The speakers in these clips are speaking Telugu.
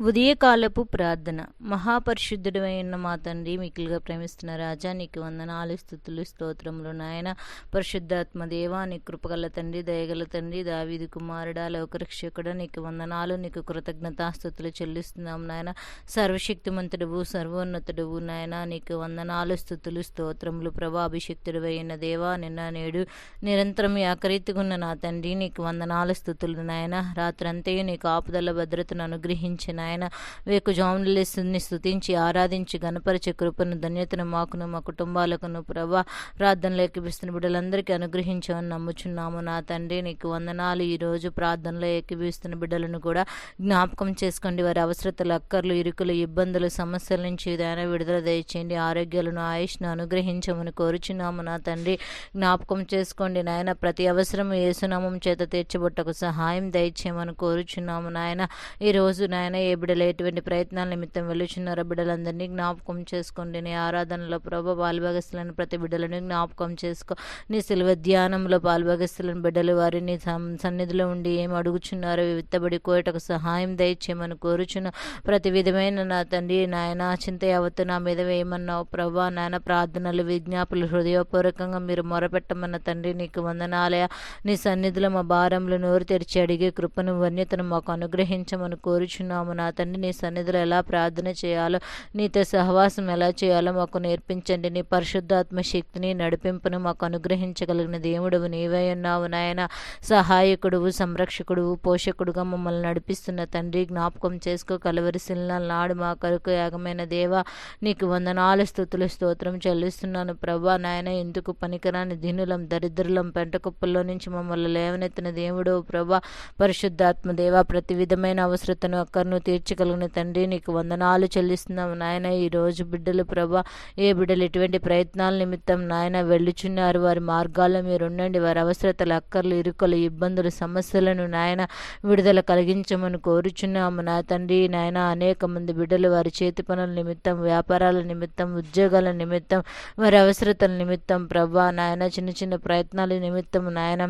ఉదయకాలపు ప్రార్థన. మహాపరిశుద్ధుడు అయిన మా తండ్రి మిక్కులుగా ప్రేమిస్తున్న రాజా నీకు వందనాలు స్థుతులు స్తోత్రములు నాయన. పరిశుద్ధాత్మ దేవా నీ కృపగల తండ్రి దయగల తండ్రి దావీదు కుమారుడా లోకరక్షకుడా నీకు వందనాలు నీకు కృతజ్ఞతాస్థుతులు చెల్లిస్తున్నాం నాయన. సర్వశక్తిమంతుడువు సర్వోన్నతుడువు నాయన. నీకు వందనాలు స్థుతులు స్తోత్రములు ప్రభా అభిషక్తుడు అయిన దేవా నిన్న నేడు నిరంతరం ఏకరీతిగున్న నా తండ్రి నీకు వందనాలు స్థుతులు నాయన. రాత్రంతయు నీకు ఆపుదల భద్రతను అనుగ్రహించిన నాయన వేకు జాములని స్థుతించి ఆరాధించి గణపరిచే కృపను ధన్యతను మాకును మా కుటుంబాలకును ప్రభా ప్రార్థనలు ఎక్కిపిస్తున్న బిడ్డలందరికీ అనుగ్రహించమని నమ్ముచున్నాము. నా తండ్రి నీకు వందనాలు. ఈరోజు ప్రార్థనలో ఎక్కిపిస్తున్న బిడ్డలను కూడా జ్ఞాపకం చేసుకోండి. వారి అవసరతలు అక్కర్లు ఇరుకులు ఇబ్బందులు సమస్యల నుంచి ఏదైనా విడుదల దయచేయండి. ఆరోగ్యాలను ఆయుష్ను అనుగ్రహించమని కోరుచున్నాము. నా తండ్రి జ్ఞాపకం చేసుకోండి. నాయన ప్రతి అవసరం ఏసునామం చేత తీర్చబొట్టకు సహాయం దయచేయమని కోరుచున్నాము. నాయన ఈరోజు నాయన ఏ బిడ్డలు ఎటువంటి ప్రయత్నాల నిమిత్తం వెళ్ళుచున్నారో. బిడ్డలందరినీ జ్ఞాపకం చేసుకోండి. నీ ఆరాధనలో ప్రభ పాల్భాగస్తులను ప్రతి బిడ్డలను జ్ఞాపకం చేసుకో. నీ సిల్వ ధ్యానంలో పాల్భాగస్తులను బిడ్డలు వారిని సన్నిధిలో ఉండి ఏం అడుగుచున్నారో విత్తబడి కోయటకు సహాయం దయచేయమని కోరుచున్న. ప్రతి విధమైన నా తండ్రి నాయన చింత యావత్తు నా మీద వేయమన్నావు. ప్రభా నాయన ప్రార్థనలు విజ్ఞాపులు హృదయపూర్వకంగా మీరు మొరపెట్టమన్న తండ్రి నీకు వందనాలయ. నీ సన్నిధిలో మా భారంలో నోరు తెరిచి అడిగే కృపను వన్యతను మాకు అనుగ్రహించమని కోరుచున్నాము. నా తండ్రి నీ సన్నిధిలో ఎలా ప్రార్థన చేయాలో నీతో సహవాసం ఎలా చేయాలో మాకు నేర్పించండి. నీ పరిశుద్ధాత్మ శక్తిని నడిపింపును మాకు అనుగ్రహించగలిగిన దేవుడువు నీవే ఉన్నావు నాయన. సహాయకుడువు సంరక్షకుడువు పోషకుడుగా మమ్మల్ని నడిపిస్తున్న తండ్రి జ్ఞాపకం చేసుకో. కలవరిశిల నాడు మా కొరకు యాగమైన దేవ నీకు వందనాలు స్థుతులు స్తోత్రం చెల్లిస్తున్నాను ప్రభా నాయన. ఎందుకు పనికిరాని దినులం దరిద్రులం పెంటకుప్పల్లో నుంచి మమ్మల్ని లేవనెత్తిన దేవుడు ప్రభా. పరిశుద్ధాత్మ దేవ ప్రతి విధమైన అవసరతను అక్కర్ను తీర్చగలిగిన తండ్రి. నీకు వందనాలు చెల్లిస్తున్నాము నాయన. ఈరోజు బిడ్డలు ప్రభా ఏ బిడ్డలు ఎటువంటి ప్రయత్నాల నిమిత్తం నాయన వెళ్ళుచున్నారు. వారి మార్గాల్లో మీరు ఉండండి. వారి అవసరతలు అక్కర్లు ఇరుకలు ఇబ్బందులు సమస్యలను నాయన విడుదల కలిగించమని కోరుచున్నాము నా తండ్రి. నాయన అనేక మంది బిడ్డలు వారి చేతి పనుల నిమిత్తం వ్యాపారాల నిమిత్తం ఉద్యోగాల నిమిత్తం వారి అవసరతల నిమిత్తం ప్రభా నాయన చిన్న చిన్న ప్రయత్నాల నిమిత్తం నాయన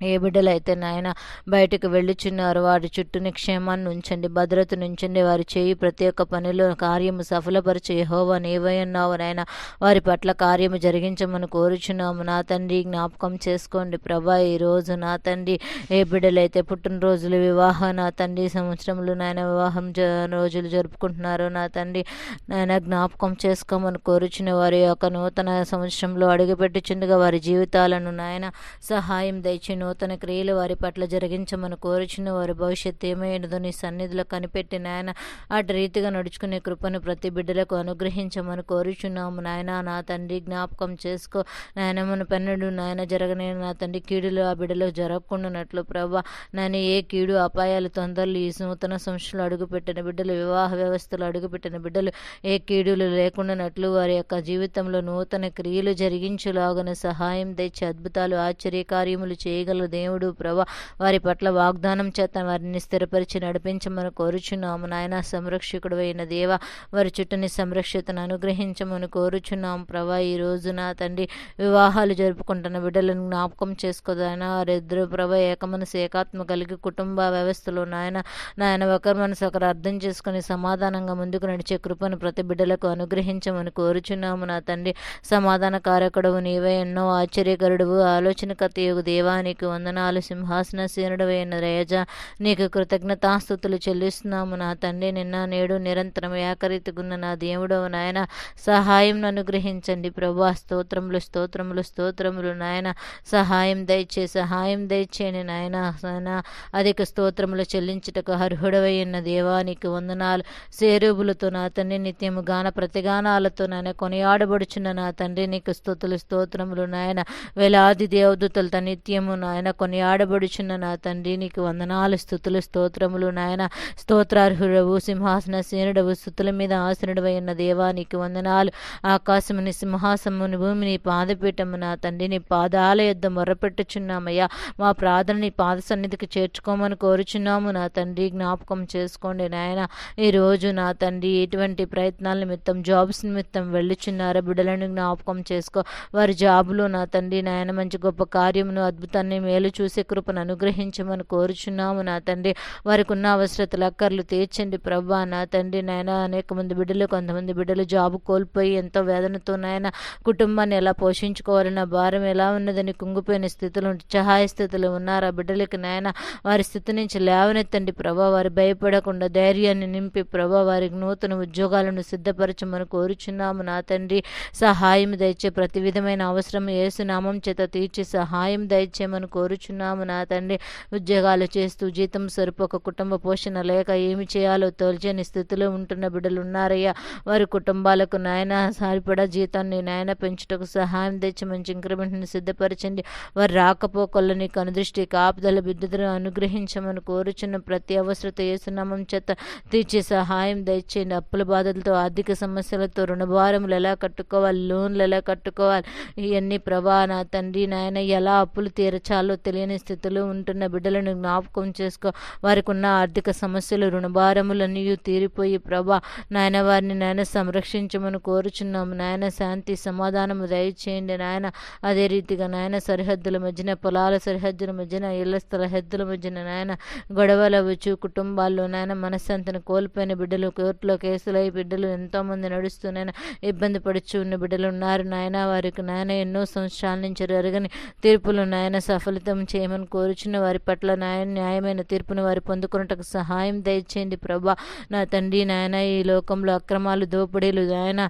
ఏ బిడ్డలైతే నాయన బయటకు వెళ్ళుచున్నారు వారి చుట్టూని క్షేమాన్ని ఉంచండి భద్రత నుంచండి వారి చేయి ప్రతి ఒక్క పనిలో కార్యము సఫలపరిచే యహోవా నీవయ్యున్నావు నాయన. వారి పట్ల కార్యము జరిగించమని కోరుచున్నాము. నా తండ్రి జ్ఞాపకం చేసుకోండి. ప్రభా ఈరోజు నా తండ్రి ఏ బిడ్డలైతే పుట్టినరోజులు వివాహ నా తండ్రి సంవత్సరంలో నాయన వివాహం రోజులు జరుపుకుంటున్నారు నా తండ్రి నాయన జ్ఞాపకం చేసుకోమని కోరుచున్న వారి యొక్క నూతన సంవత్సరంలో అడుగుపెట్టుచుండగా వారి జీవితాలను నాయన సహాయం దయచిను నూతన క్రియలు వారి పట్ల జరిగించమని కోరుచున్న వారి భవిష్యత్తు ఏమైనదో నీ సన్నిధిలో కనిపెట్టి నాయన అటు రీతిగా నడుచుకునే కృపను ప్రతి బిడ్డలకు అనుగ్రహించమని కోరుచున్నాము. నాయన నా తండ్రి జ్ఞాపకం చేసుకో. నాయన మన పెన్నడు నాయన జరగనే నా తండ్రి కీడులు ఆ బిడ్డలో జరగకుండానట్లు ప్రభా. నాయన ఏ కీడు అపాయాలు తొందరలు ఈ నూతన సంస్థలు అడుగుపెట్టిన బిడ్డలు వివాహ వ్యవస్థలు అడుగుపెట్టిన బిడ్డలు ఏ కీడులు లేకుండానట్లు వారి యొక్క జీవితంలో నూతన క్రియలు జరిగించులాగన సహాయం తెచ్చి అద్భుతాలు ఆశ్చర్యకార్యములు చేయగల దేవుడు ప్రభా వారి పట్ల వాగ్దానం చేత వారిని స్థిరపరిచి నడిపించమని కోరుచున్నాము. నాయన సంరక్షకుడు అయిన దేవ వారి చుట్టూని సంరక్షతను అనుగ్రహించమని కోరుచున్నాము. ప్రభా ఈ రోజు నా తండ్రి వివాహాలు జరుపుకుంటున్న బిడ్డలను జ్ఞాపకం చేసుకోదాయన వారిద్దరు ప్రభ ఏకమనసు ఏకాత్మ కలిగి కుటుంబ వ్యవస్థలో నాయన నాయన ఒకరి మనసు ఒకరు అర్థం చేసుకుని సమాధానంగా ముందుకు నడిచే కృపను ప్రతి బిడ్డలకు అనుగ్రహించమని కోరుచున్నాము. నా తండ్రి సమాధాన కారకుడవు నీవే ఎన్నో ఆశ్చర్యకరుడువు ఆలోచనకర్త యోగు దేవానికి వందనాలు సింహాసన సీనుడవైన రేజ నీకు కృతజ్ఞతాస్థుతులు చెల్లిస్తున్నాము నా తండ్రి. నిన్న నేడు నిరంతరం ఏకరీతిగున్న నా దేవుడవు నాయన సహాయం అనుగ్రహించండి ప్రభా. స్తోత్రములు స్తోత్రములు స్తోత్రములు నాయన సహాయం దయచే సహాయం దయచేని నాయన నాయన. అధిక స్తోత్రములు చెల్లించుటకు అర్హుడవైన దేవానికి వందనాలు. సేరుబులతో నా తండ్రి నిత్యము గాన ప్రతిగానాలతో నాయన కొనియాడబడుచున్న నా తండ్రి నీకు స్తోతులు స్తోత్రములు నాయన. వేలాది దేవదూతలతో నిత్యము నాయన నాయన కొన్ని ఆడబడుచున్న నా తండ్రి నీకు వందనాలు స్థుతులు స్తోత్రములు నాయన. స్తోత్రార్హుడవు సింహాసన సేనుడవు స్థుతుల మీద ఆసనుడవైన దేవానికి వందనాలు. ఆకాశముని సింహాసముని భూమిని పాదపీఠము నా తండ్రి నీ పాదాల యొద్ద మొరపెట్టుచున్నామయ్యా. మా ప్రార్థన నీ పాద సన్నిధికి చేర్చుకోమని కోరుచున్నాము నా తండ్రి. జ్ఞాపకం చేసుకోండి నాయన. ఈరోజు నా తండ్రి ఎటువంటి ప్రయత్నాల నిమిత్తం జాబ్స్ నిమిత్తం వెళ్ళుచున్నారో? బిడ్డలను జ్ఞాపకం చేసుకో. వారి జాబులు నా తండ్రి నాయన మంచి గొప్ప కార్యమును అద్భుతాన్ని మేలు చూసే కృపను అనుగ్రహించమని కోరుచున్నాము నా తండ్రి. వారికి ఉన్న అవసరతలు అక్కర్లు తీర్చండి ప్రభా నా తండ్రి నాయన. అనేక మంది బిడ్డలు కొంతమంది బిడ్డలు జాబ్ కోల్పోయి ఎంతో వేదనతో నాయన కుటుంబాన్ని ఎలా పోషించుకోవాలన్న భారం ఎలా ఉన్నదని కుంగిపోయిన స్థితిలో సహాయ స్థితిలో ఉన్నారు ఆ బిడ్డలకి నాయన? వారి స్థితి నుంచి లేవనెత్తండి ప్రభా. వారు భయపడకుండా ధైర్యాన్ని నింపి ప్రభా వారికి నూతన ఉద్యోగాలను సిద్ధపరచమని కోరుచున్నాము నా తండ్రి. సహాయం దయచే ప్రతి విధమైన అవసరం ఏసునామం చేత తీర్చి సహాయం దయచేయమని కోరుచున్నాము నా తండ్రి. ఉద్యోగాలు చేస్తూ జీతం సరిపోక కుటుంబ పోషణ లేక ఏమి చేయాలో తోల్చని స్థితిలో ఉంటున్న బిడ్డలు ఉన్నారయ్యా వారి కుటుంబాలకు నాయన సరిపడా జీతాన్ని నాయన పెంచుటకు సహాయం తెచ్చి మంచి ఇంక్రిమెంట్ని సిద్ధపరచండి. వారు రాకపోకల్లో కనుదృష్టి కాపుదల బిడ్డలను అనుగ్రహించమని కోరుచున్న ప్రతి అవసరత ఏసునామం చేత తీర్చి సహాయం దయచేయండి. అప్పుల బాధలతో ఆర్థిక సమస్యలతో రుణభారములు ఎలా కట్టుకోవాలి? లోన్లు ఎలా కట్టుకోవాలి? ఇవన్నీ ప్రభా నా తండ్రి నాయన ఎలా అప్పులు తీర్చాలి? తెలియని స్థితిలో ఉంటున్న బిడ్డలను జ్ఞాపకం చేసుకో. వారికి ఉన్న ఆర్థిక సమస్యలు రుణభారములన్నీ తీరిపోయి ప్రభా నాయన వారిని నాయన సంరక్షించమని కోరుచున్నాము. నాయన శాంతి సమాధానము దయచేయండి నాయన. అదే రీతిగా నాయన సరిహద్దుల మధ్యన పొలాల సరిహద్దుల మధ్యన ఇళ్ళ సరిహద్దుల మధ్యన నాయన గొడవల అవ్వచ్చు. కుటుంబాల్లో నాయన మనశ్శాంతిని కోల్పోయిన బిడ్డలు కోర్టులో కేసులై బిడ్డలు ఎంతోమంది నడుస్తూ నాయన ఇబ్బంది పడుచు ఉన్న బిడ్డలు ఉన్నారు. నాయన వారికి నాయన ఎన్నో సంవత్సరాల నుంచి జరగని తీర్పులు నాయన సఫ సఫలితం చేయమని కోరుచున్న వారి పట్ల నాయన న్యాయమైన తీర్పును వారి పొందుకున్నటకు సహాయం దయచేయండి ప్రభా. నా తండ్రి నాయన ఈ లోకంలో అక్రమాలు దోపిడీలు నాయన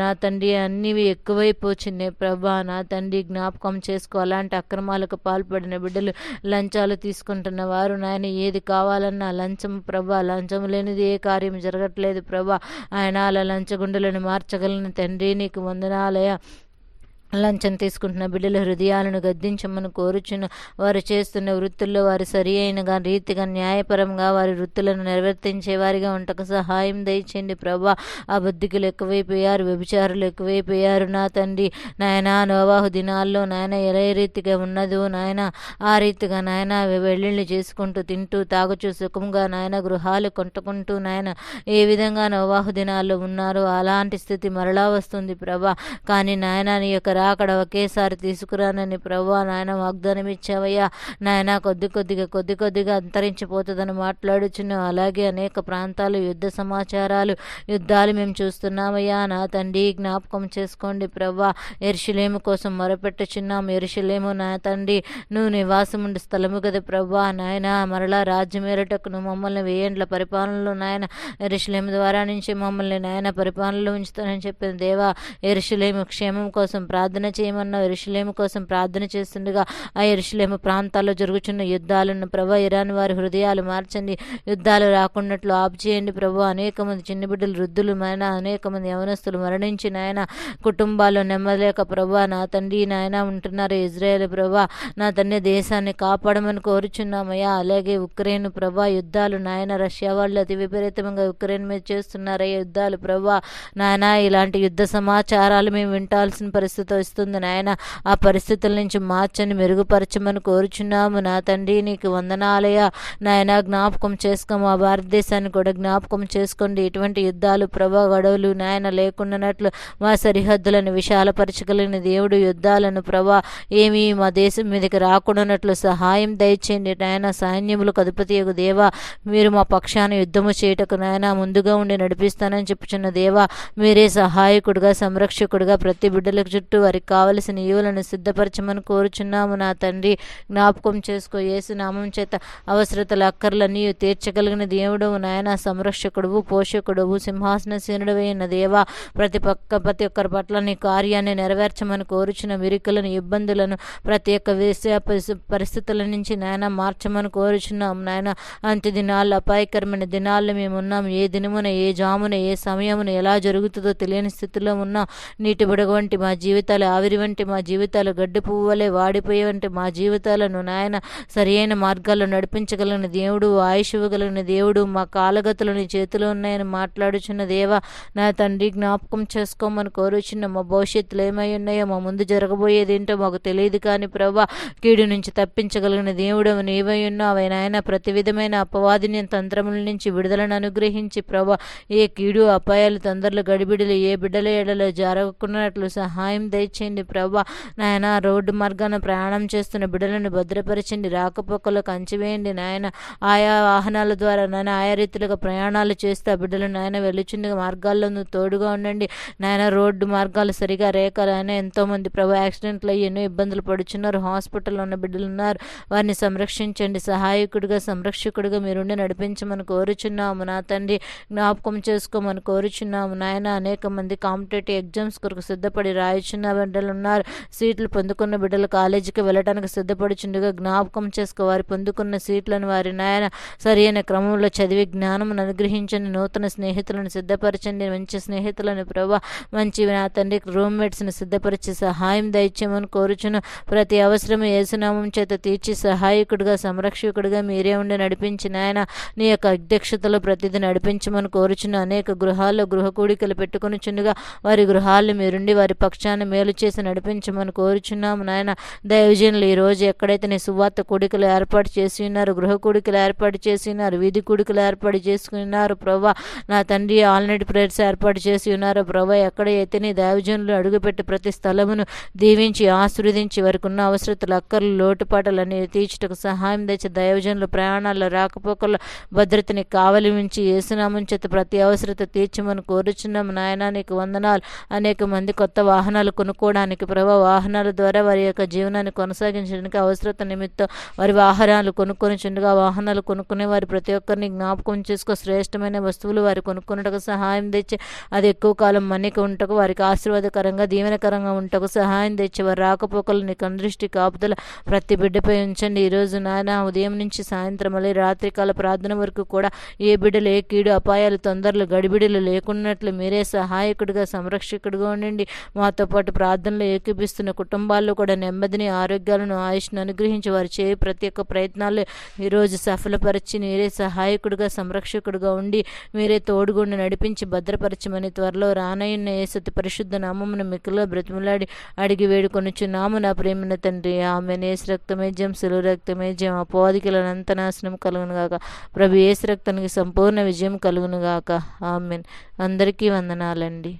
నా తండ్రి అన్నివి ఎక్కువైపోతున్నాయి ప్రభా. నా తండ్రి జ్ఞాపకం చేసుకో అలాంటి అక్రమాలకు పాల్పడిన బిడ్డలు లంచాలు తీసుకుంటున్న వారు నాయన ఏది కావాలన్నా లంచం ప్రభా. లంచం లేనిది ఏ కార్యం జరగట్లేదు ప్రభా. ఆయన అలా లంచగుండులను మార్చగలను తండ్రి నీకు వందనాలయ. లంచం తీసుకుంటున్న బిడ్డల హృదయాలను గద్దించమని కోరుచున్న వారు చేస్తున్న వృత్తుల్లో వారు సరి అయినగా రీతిగా న్యాయపరంగా వారి వృత్తులను నిర్వర్తించే వారిగా ఉంటకు సహాయం దయచేయండి. ప్రభా ఆ బుద్ధికులు ఎక్కువైపోయారు వ్యభిచారులు ఎక్కువైపోయారు. నా తండ్రి నాయన నోవాహు దినాల్లో నాయన ఎలా రీతిగా ఉన్నదో నాయన ఆ రీతిగా నాయన వెళ్ళిళ్ళు చేసుకుంటూ తింటూ తాగుచూ సుఖంగా నాయన గృహాలు కొంటుకుంటూ నాయన ఏ విధంగా నోవాహు దినాల్లో ఉన్నారో అలాంటి స్థితి మరలా వస్తుంది ప్రభా. కానీ నాయన నీ యొక్క రాకడ ఒకేసారి తీసుకురానని ప్రభు నాయన వాగ్దానం ఇచ్చావయ్యా. నాయన కొద్ది కొద్దిగా కొద్ది కొద్దిగా అంతరించిపోతుందని మాట్లాడుచున్నాం అలాగే అనేక ప్రాంతాలు యుద్ధ సమాచారాలు యుద్ధాలు మేము చూస్తున్నామయ్యా. నా తండ్రి జ్ఞాపకం చేసుకోండి ప్రభా ఎరుషులేము కోసం మొరపెట్టుచున్నాం. ఎరుషులేము నా తండ్రి నువ్వు నివాసం ఉండి స్థలము కదా ప్రభా నాయన మరలా రాజ్యమేరటకు నువ్వు మమ్మల్ని వేయండ్ల పరిపాలనలో నాయన ఎరుషులేము ద్వారా నుంచి మమ్మల్ని నాయన పరిపాలనలో ఉంచుతానని చెప్పిన దేవా ఎరుషులేము క్షేమం కోసం ప్రార్థన ప్రార్థన చేయమన్న ఎరుషులేము కోసం ప్రార్థన చేస్తుండగా ఆ ఎరుషులేము ప్రాంతాల్లో జరుగుతున్న యుద్ధాలను ప్రభా ఇరాన్ వారి హృదయాలు మార్చండి. యుద్ధాలు రాకున్నట్లు ఆపు చేయండి ప్రభు. అనేక మంది చిన్న బిడ్డలు వృద్ధులు నాయన అనేక మంది యవనస్తులు మరణించి నాయన కుటుంబాల్లో నెమ్మదిలేక ప్రభా నా తండ్రి నాయన ఉంటున్నారు ఇజ్రాయేల్ ప్రభా. నా తండ్రి దేశాన్ని కాపాడమని కోరుచున్నామయ్యా. అలాగే ఉక్రెయిన్ ప్రభా యుద్ధాలు నాయన రష్యా వాళ్ళు అతి విపరీతంగా ఉక్రెయిన్ మీద చేస్తున్నారయ్యా యుద్ధాలు ప్రభా. నాయన ఇలాంటి యుద్ధ సమాచారాలు మేము వింటాల్సిన పరిస్థితి వస్తుంది నాయన. ఆ పరిస్థితుల నుంచి మార్చని మెరుగుపరచమని కోరుచున్నాము నా తండ్రి. నీకు వందనాలయ నాయన జ్ఞాపకం చేసుకో. మా భారతదేశాన్ని కూడా జ్ఞాపకం చేసుకోండి. ఇటువంటి యుద్ధాలు ప్రభా గొడవలు నాయన లేకుండానట్లు మా సరిహద్దులను విశాలపరచగలిగిన దేవుడు యుద్ధాలను ప్రభా ఏమీ మా దేశం మీదకి రాకుండానట్లు సహాయం దయచేయండి. నాయన సైన్యములకు అధిపతి దేవా మీరు మా పక్షాన యుద్ధము చేయటకు నాయన ముందుగా ఉండి నడిపిస్తానని చెప్పుచున్న దేవా మీరే సహాయకుడుగా సంరక్షకుడుగా ప్రతి బిడ్డలకు చుట్టూ వారికి కావలసిన ఈవులను సిద్ధపరచమని కోరుచున్నాము. నా తండ్రి జ్ఞాపకం చేసుకో. ఏసు నామం చేత అవసరతల అక్కర్లన్నీ తీర్చగలిగిన దేవుడు నాయన సంరక్షకుడువు పోషకుడువు సింహాసన సీనుడవైన దేవా ప్రతి పక్క ప్రతి ఒక్కరి పట్ల నీ కార్యాన్ని నెరవేర్చమని కోరుచున్న విరికలను ఇబ్బందులను ప్రతి ఒక్క విషయ పరిస్థితుల నుంచి నాయన మార్చమని కోరుచున్నాం నాయన అంత్య దినాల్లో అపాయకరమైన దినాల్లో మేమున్నాం ఏ దినమున ఏ జామున ఏ సమయమున ఎలా జరుగుతుందో తెలియని స్థితిలో ఉన్నాం నీటి బుడగ వంటి మా జీవితాలు ఆవిరి వంటి మా జీవితాలు గడ్డి పువ్వులే వాడిపోయే వంటి మా జీవితాలను నాయన సరియైన మార్గాల్లో నడిపించగలిగిన దేవుడు ఆయుష్ ఇవ్వగలిగిన దేవుడు మా కాలగతులు నీ చేతిలో ఉన్నాయని మాట్లాడుచున్న దేవ నా తండ్రి జ్ఞాపకం చేసుకోమని కోరుచున్న మా భవిష్యత్తులో ఏమై ఉన్నాయో మా ముందు జరగబోయేది ఏంటో మాకు తెలియదు కానీ ప్రభా కీడు నుంచి తప్పించగలిగిన దేవుడు నీవై ఉన్నావు? నాయన ప్రతి విధమైన అపవాదిని తంత్రముల నుంచి విడుదలను అనుగ్రహించి ప్రభా ఏ కీడు అపాయాలు తొందరలు గడిబిడలు ఏ బిడ్డల ఎడలో జరగకున్నట్లు సహాయం దయ దయచేయండి ప్రభా. నాయన రోడ్డు మార్గాన ప్రయాణం చేస్తున్న బిడ్డలను భద్రపరచండి రాకపోకలు కంచివేయండి నాయన. ఆయా వాహనాల ద్వారా నాయన ఆయా రీతిలుగా ప్రయాణాలు చేస్తే ఆ బిడ్డలు నాయన వెలుచుండి మార్గాల్లో తోడుగా ఉండండి. నాయన రోడ్డు మార్గాలు సరిగా రేఖలు ఆయన ఎంతోమంది ప్రభు యాక్సిడెంట్లు అయ్యి ఎన్నో ఇబ్బందులు పడుచున్నారు. హాస్పిటల్లో ఉన్న బిడ్డలు ఉన్నారు. వారిని సంరక్షించండి. సహాయకుడిగా సంరక్షకుడిగా మీరుండి నడిపించమని కోరుచున్నాము నా తండ్రి. జ్ఞాపకం చేసుకోమని కోరుచున్నాము నాయన. అనేక మంది కాంపిటేటివ్ ఎగ్జామ్స్ కొరకు సిద్ధపడి రాయుచున్నారు. బిడ్డలు ఉన్నారు. సీట్లు పొందుకున్న బిడ్డలు కాలేజీకి వెళ్ళడానికి సిద్ధపడుచుండగా జ్ఞాపకం చేసుకో వారి పొందుకున్న సీట్లను వారి నాయన సరైన క్రమంలో చదివి జ్ఞానం అనుగ్రహించండి. నూతన స్నేహితులను సిద్ధపరచండి. మంచి స్నేహితులను ప్రభా మంచి నా తండ్రి రూమ్మేట్స్ని సిద్ధపరిచి సహాయం దయచేయమని కోరుచును. ప్రతి అవసరం ఏసునామం చేత తీర్చి సహాయకుడిగా సంరక్షకుడిగా మీరే ఉండి నడిపించిన ఆయన నీ యొక్క అధ్యక్షతలో ప్రతిదీ నడిపించమని కోరుచున్న అనేక గృహాల్లో గృహ కూడికలు పెట్టుకుని చుండగా వారి గృహాలు మీరుండి వారి పక్షాన్ని మేలు చేసి నడిపించమని కోరుచున్నాము నాయన. దైవజనులు ఈ రోజు ఎక్కడైతే నీ సువార్త కొడుకులు ఏర్పాటు చేసి ఉన్నారు గృహ కొడుకులు ఏర్పాటు చేసి ఉన్నారు వీధి కొడుకులు ఏర్పాటు చేసుకున్నారు ప్రభా నా తండ్రి ఆల్రెడీ ప్రేయర్స్ ఏర్పాటు చేసి ఉన్నారు ప్రభా ఎక్కడైతే నీ దైవజనులు అడుగుపెట్టి ప్రతి స్థలమును దీవించి ఆశీర్వదించి వారికి ఉన్న అవసరతలు అక్కర్లు లోటుపాటలన్నీ తీర్చుటకు సహాయం తెచ్చి దైవజనులు ప్రయాణాల్లో రాకపోకల్లో భద్రతని కావలి ఉంచి ఏసునామం చేత ప్రతి అవసరత తీర్చమని కోరుచున్నాము నాయన. నీకు వందనాలు. అనేక మంది కొత్త వాహనాలు కొనుక్కోవడానికి ప్రభా వాహనాల ద్వారా వారి యొక్క జీవనాన్ని కొనసాగించడానికి అవసరత నిమిత్తం వారి వాహనాలు కొనుక్కొని చుండగా వాహనాలు కొనుక్కునే వారి ప్రతి ఒక్కరిని జ్ఞాపకం చేసుకో శ్రేష్టమైన వస్తువులు వారి కొనుక్కున్నటకు సహాయం తెచ్చి అది ఎక్కువ కాలం మన్నిక ఉంటకు వారికి ఆశీర్వాదకరంగా దీవెనకరంగా ఉంటకు సహాయం తెచ్చి వారి రాకపోకలు నీ కందృష్టి కాపుదల ప్రతి బిడ్డపై ఉంచండి. ఈరోజు నాయన ఉదయం నుంచి సాయంత్రం మళ్ళీ రాత్రికాల ప్రార్థన వరకు కూడా ఏ బిడ్డలు ఏ కీడు అపాయాలు తొందరలు గడిబిడలు లేకున్నట్లు మీరే సహాయకుడిగా సంరక్షకుడిగా ఉండండి. మాతో పాటు ప్రార్థనలు ఏకీపిస్తున్న కుటుంబాల్లో కూడా నెమ్మదిని ఆరోగ్యాలను ఆయుష్ను అనుగ్రహించి వారు చేయ ప్రతి ఒక్క ప్రయత్నాలు ఈరోజు సఫలపరిచి మీరే సహాయకుడిగా సంరక్షకుడిగా ఉండి మీరే తోడుగుండి నడిపించి భద్రపరచమని త్వరలో రానయ్యన్న ఏసతి పరిశుద్ధ నామమును మిక్కులో బ్రతిమలాడి అడిగి వేడుకొనుచున్నాము. నా ప్రేమిన తండ్రి ఆమె నేసు రక్తమేజ్యం సులువు రక్తమేజ్యం అపోదికలనంత నాశనం కలుగునుగాక ప్రభు ఏసు రక్తానికి సంపూర్ణ విజయం కలుగునుగాక ఆమెన్. అందరికీ వందనాలండి.